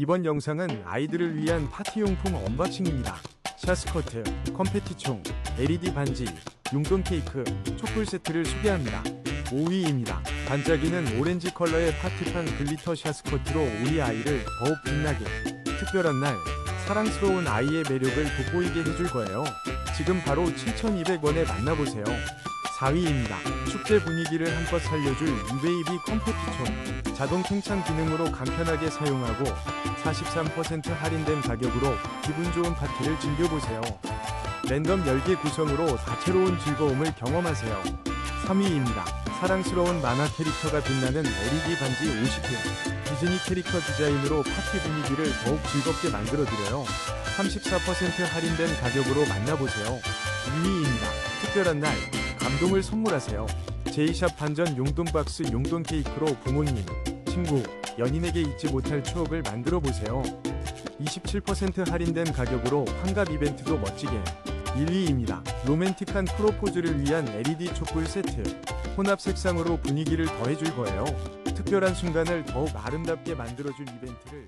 이번 영상은 아이들을 위한 파티용품 언박싱입니다. 샤스커트, 컴패티총, LED 반지, 용돈 케이크, 촛불 세트를 소개합니다. 5위입니다. 반짝이는 오렌지 컬러의 파티판 글리터 샤스커트로 우리 아이를 더욱 빛나게 특별한 날 사랑스러운 아이의 매력을 돋보이게 해줄 거예요. 지금 바로 7,200원에 만나보세요. 4위입니다. 축제 분위기를 한껏 살려줄 유베이비 컴패티총 자동 팽창 기능으로 간편하게 사용하고 43% 할인된 가격으로 기분 좋은 파티를 즐겨보세요. 랜덤 10개 구성으로 다채로운 즐거움을 경험하세요. 3위입니다. 사랑스러운 만화 캐릭터가 빛나는 LED 반지 50개. 디즈니 캐릭터 디자인으로 파티 분위기를 더욱 즐겁게 만들어드려요. 34% 할인된 가격으로 만나보세요. 2위입니다. 특별한 날, 감동을 선물하세요. 제이샵 반전 용돈 박스 용돈 케이크로 부모님, 친구, 연인에게 잊지 못할 추억을 만들어 보세요. 27% 할인된 가격으로 환갑 이벤트도 멋지게 1위입니다. 로맨틱한 프로포즈를 위한 LED 촛불 세트. 혼합 색상으로 분위기를 더해줄 거예요. 특별한 순간을 더욱 아름답게 만들어줄 이벤트를